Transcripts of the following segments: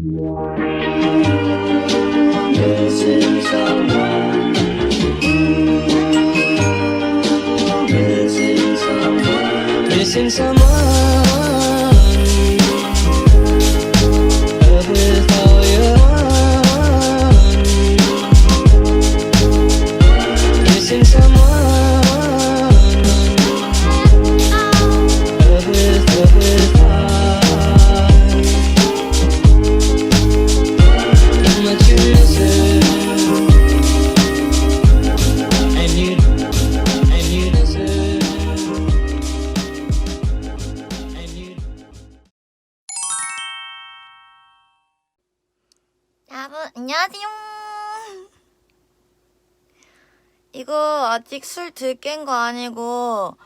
This is. Missing someone. Missing someone. 이거 아직 술 들깬 거 아니고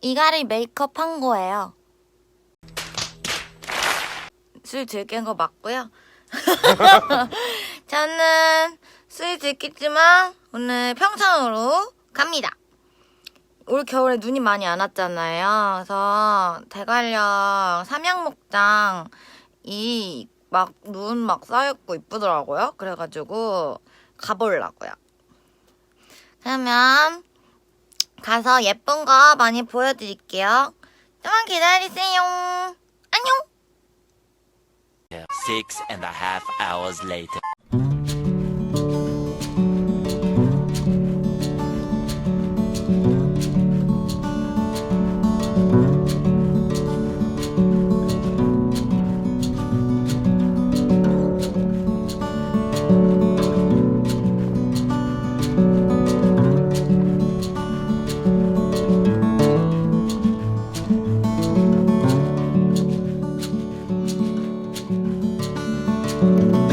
이가리 메이크업 한 거예요. 술 들깬 거 맞고요. 저는 술 들겠지만 오늘 평창으로 갑니다. 올 겨울에 눈이 많이 안 왔잖아요. 그래서 대관령 삼양목장 이 막 눈 막 쌓였고 이쁘더라고요. 그래가지고 가보려고요. 그러면 가서 예쁜 거 많이 보여드릴게요. 좀만 기다리세요. 안녕. Six and a half hours later. 너무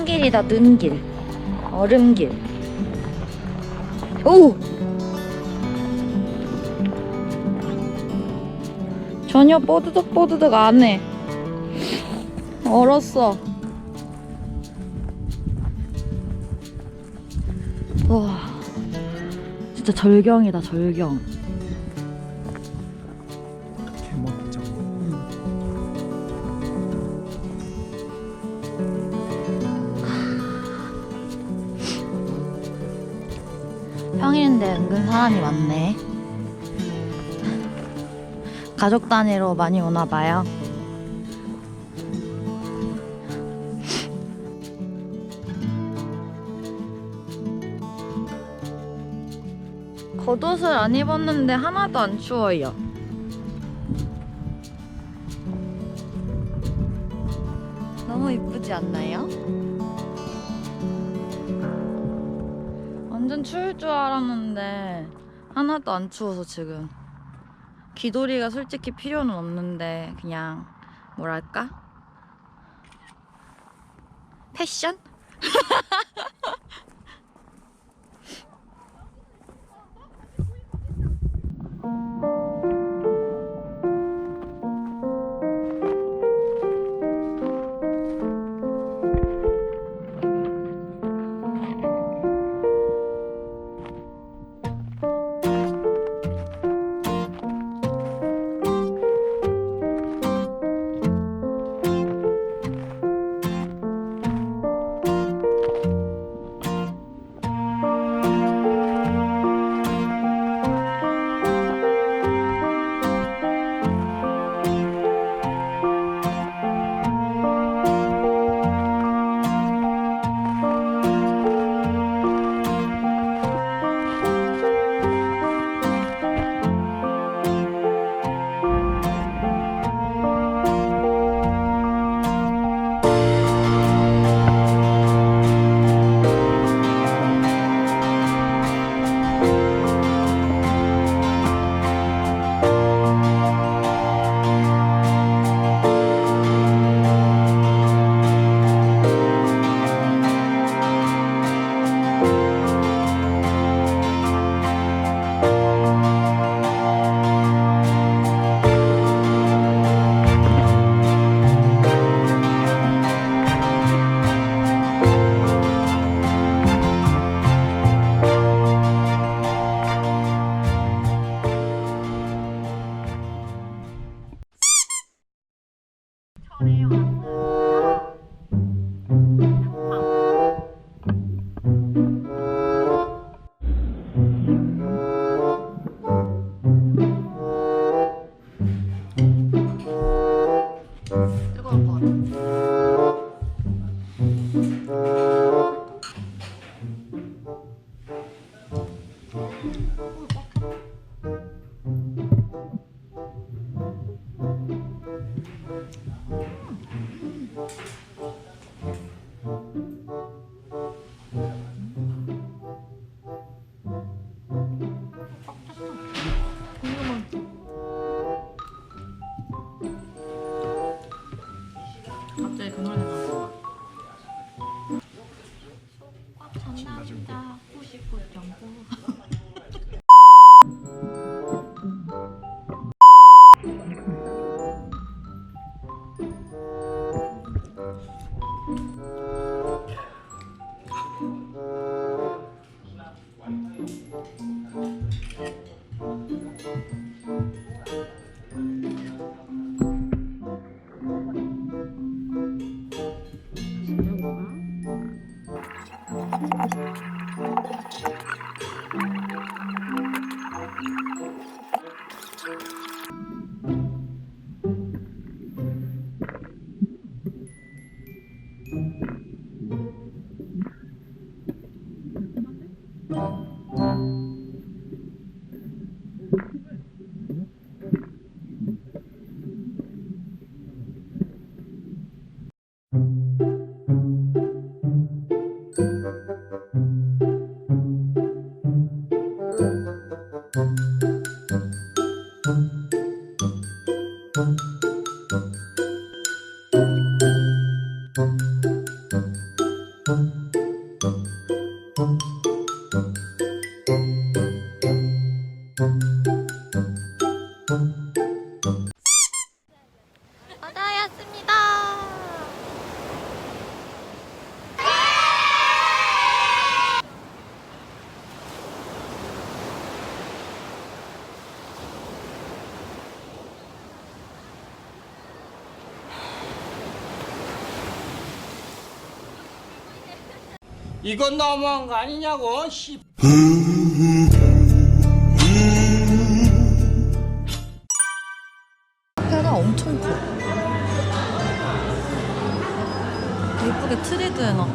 눈길이다, 눈길. 얼음길. 오! 전혀 뽀드득 뽀드득 안 해. 얼었어. 와. 진짜 절경이다, 절경. 사람이 많네. 가족 단위로 많이 오나 봐요. 겉옷을 안 입었는데 하나도 안 추워요. 너무 이쁘지 않나요? 추울 줄 알았는데 하나도 안 추워서 지금 귀돌이가 솔직히 필요는 없는데 그냥 뭐랄까 패션? 뜨거 Thank you. 이건 너무한 거 아니냐고 씨. 카페가 엄청 커. 예쁘게 트리도 해놨고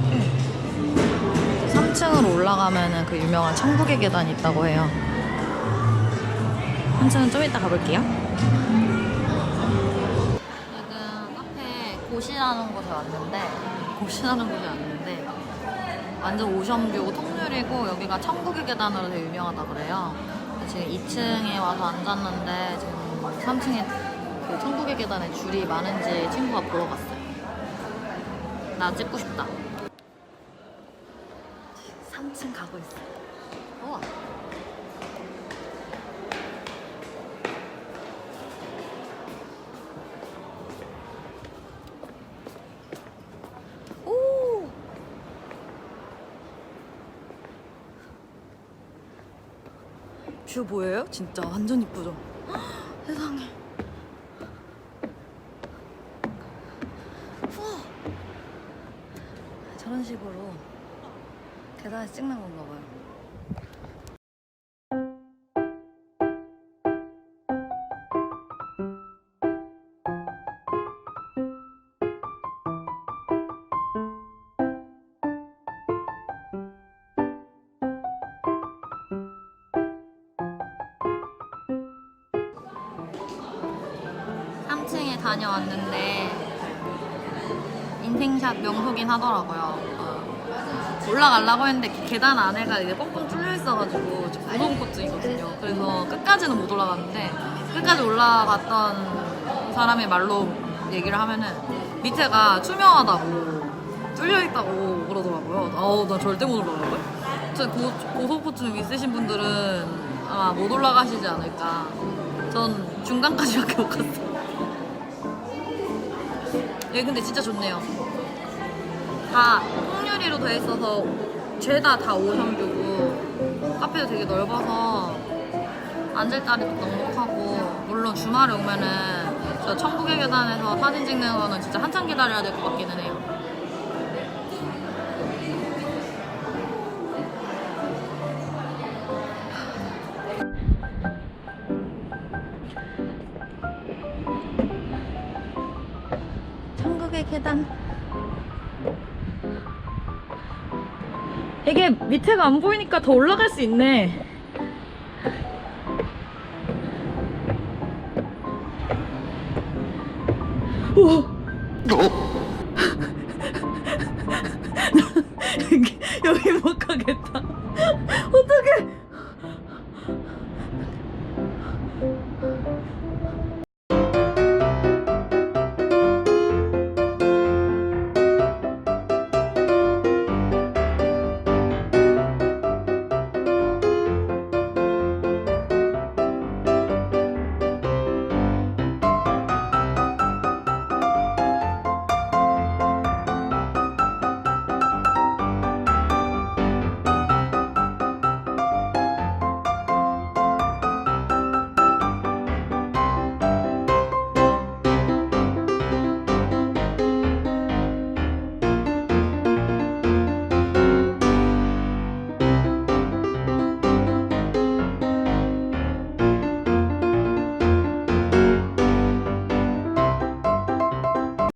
3층으로 올라가면은 그 유명한 천국의 계단이 있다고 해요. 3층은 좀 이따 가볼게요. 지금 카페 고시라는 곳에 왔는데 고시라는 곳에 왔는데 완전 오션뷰고 통유리고 여기가 천국의 계단으로 되게 유명하다 그래요. 지금 2층에 와서 앉았는데 지금 3층에 그 천국의 계단에 줄이 많은지 친구가 보러 갔어요. 나 찍고 싶다. 3층 가고 있어. 우와. 뷰 뭐예요? 진짜 완전 이쁘죠? 헉, 세상에. 우와. 저런 식으로 계단에서 찍는 건가 봐요. 다녀왔는데 인생샷 명소긴 하더라고요. 어, 올라가려고 했는데 계단 안에가 이제 뻥뻥 뚫려 있어가지고 좀 무서운것증이거든요. 그래서 끝까지는 못 올라갔는데 끝까지 올라갔던 사람의 말로 얘기를 하면은 밑에가 투명하다고 뚫려 있다고 그러더라고요. 아우 나 절대 못 올라가고요. 저 고, 고소포증 있으신 분들은 아마 못 올라가시지 않을까. 전 중간까지밖에 못 갔어요. 여기 근데 진짜 좋네요. 다 통유리로 돼 있어서 죄다 다 오션뷰고 카페도 되게 넓어서 앉을 자리도 넉넉하고 물론 주말에 오면은 저 천국의 계단에서 사진 찍는 거는 진짜 한참 기다려야 될 것 같기는 해요. 이게 밑에가 안 보이니까 더 올라갈 수 있네.